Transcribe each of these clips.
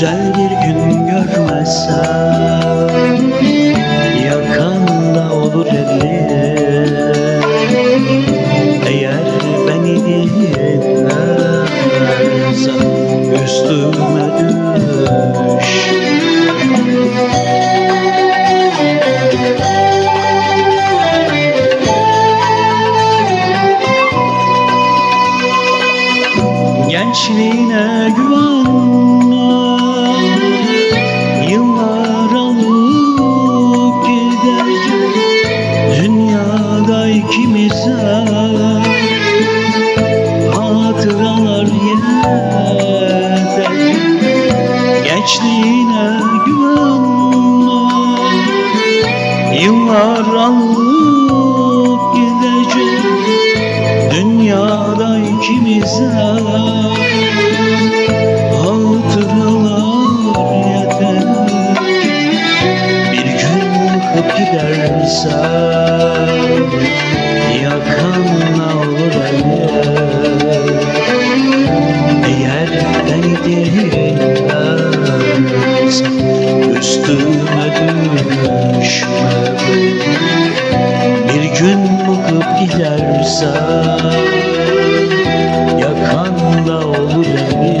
güzel bir gün görmezsem Yakanda olur elli Eğer beni dinlersen üstüme düş Gençliğine güven Alıp gidecek. Dünyada ikimize Hatıralar yeter. Bir gün bakıp gidersen Yakanla olur eller Eğer beni dinlersen Üstüme gidersen Yakanda olur eller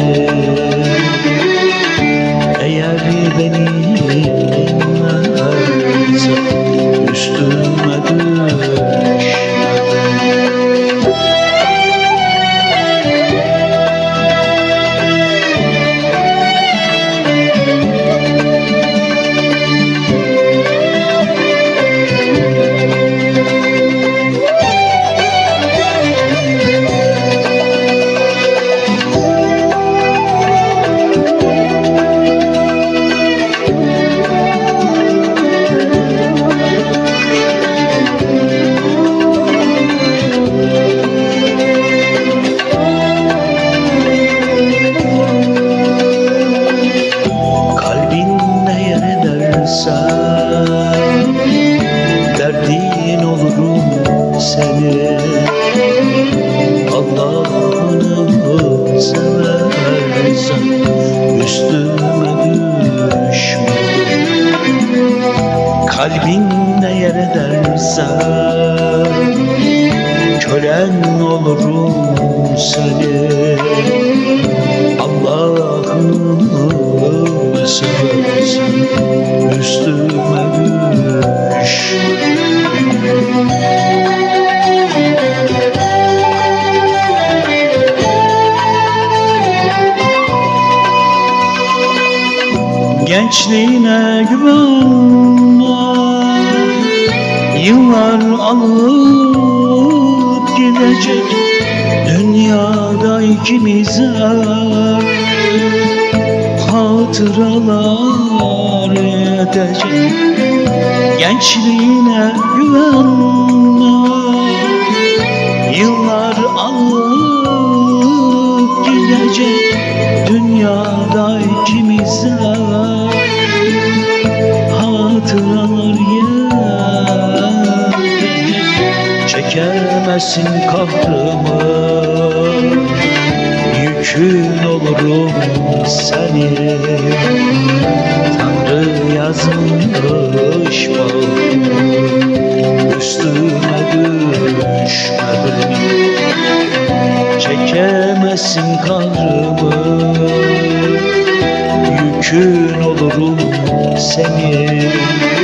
edersen Derdin olurum seni. Allah'ını seversen Üstüme düşme. Kalbinde yer edersen Kölen olurum seni. Allah'ını seversen Gençliğine güvenme. Yıllar alıp gidecek Dünyada ikimize. Hatıralar edecek Gençliğine güvenme. Yıllar alıp gidecek Dünyada ikimize hatıralar yedecek Çekemezsin kahrımı. Yükün olurum seni. Tanrı yazmış bağımı Üstüme düşme Çekemezsin kahrımı. Yükün olurum seni